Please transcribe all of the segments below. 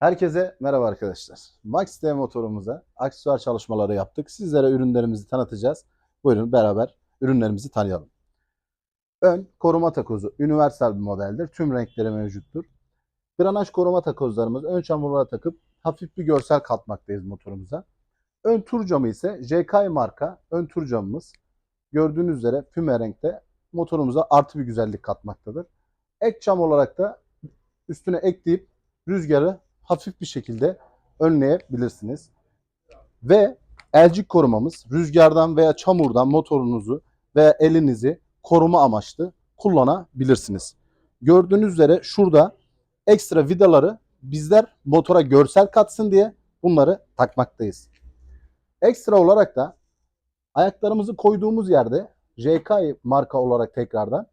Herkese merhaba arkadaşlar. Max D motorumuza aksesuar çalışmaları yaptık. Sizlere ürünlerimizi tanıtacağız. Buyurun beraber ürünlerimizi tanıyalım. Ön koruma takozu universal bir modeldir. Tüm renkleri mevcuttur. Granaj koruma takozlarımız ön çamurlara takıp hafif bir görsel katmaktayız motorumuza. Ön tur camı ise JK marka ön tur camımız. Gördüğünüz üzere füme renkte motorumuza artı bir güzellik katmaktadır. Ek cam olarak da üstüne ekleyip rüzgarı hafif bir şekilde önleyebilirsiniz. Ve elcik korumamız rüzgardan veya çamurdan motorunuzu veya elinizi koruma amaçlı kullanabilirsiniz. Gördüğünüz üzere şurada ekstra vidaları bizler motora görsel katsın diye bunları takmaktayız. Ekstra olarak da ayaklarımızı koyduğumuz yerde JK marka olarak tekrardan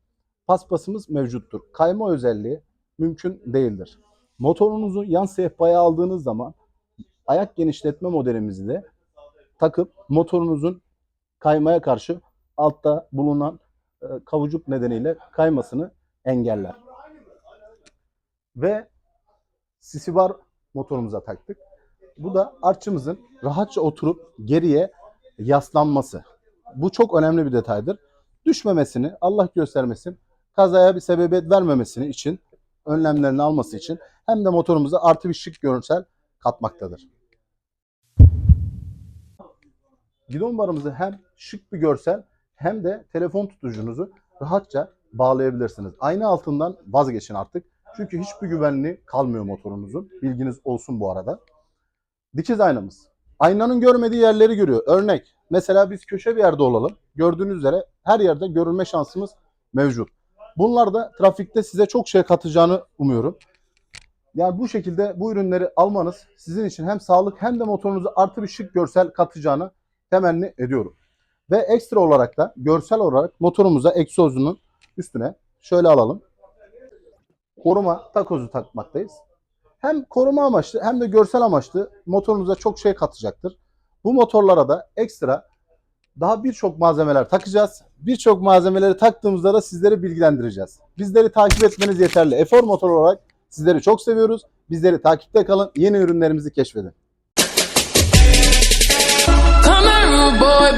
paspasımız mevcuttur. Kayma özelliği mümkün değildir. Motorunuzu yan sehpaya aldığınız zaman ayak genişletme modelimizi de takıp motorunuzun kaymaya karşı altta bulunan e, kavucuk nedeniyle kaymasını engeller. Ve sisi bar motorumuza taktık. Bu da artçımızın rahatça oturup geriye yaslanması. Bu çok önemli bir detaydır. Düşmemesini, Allah göstermesin, kazaya bir sebebiyet vermemesini için, önlemlerini alması için hem de motorumuza artı bir şık görsel katmaktadır. Gidon barımızı hem şık bir görsel hem de telefon tutucunuzu rahatça bağlayabilirsiniz. Ayna altından vazgeçin artık. Çünkü hiçbir güvenliği kalmıyor motorunuzun. Bilginiz olsun bu arada. Dikiz aynamız. Aynanın görmediği yerleri görüyor. Örnek mesela biz köşe bir yerde olalım. Gördüğünüz üzere her yerde görülme şansımız mevcut. Bunlar da trafikte size çok şey katacağını umuyorum. Yani bu şekilde bu ürünleri almanız sizin için hem sağlık hem de motorunuza artı bir şık görsel katacağını temenni ediyorum. Ve ekstra olarak da görsel olarak motorumuza egzozunun üstüne şöyle alalım. Koruma takozu takmaktayız. Hem koruma amaçlı hem de görsel amaçlı motorunuza çok şey katacaktır. Bu motorlara da ekstra daha birçok malzemeler takacağız birçok malzemeleri taktığımızda da sizleri bilgilendireceğiz. Bizleri takip etmeniz yeterli. Efor Motor olarak sizleri çok seviyoruz. Bizleri takipte kalın. Yeni ürünlerimizi keşfedin. Come on, boy.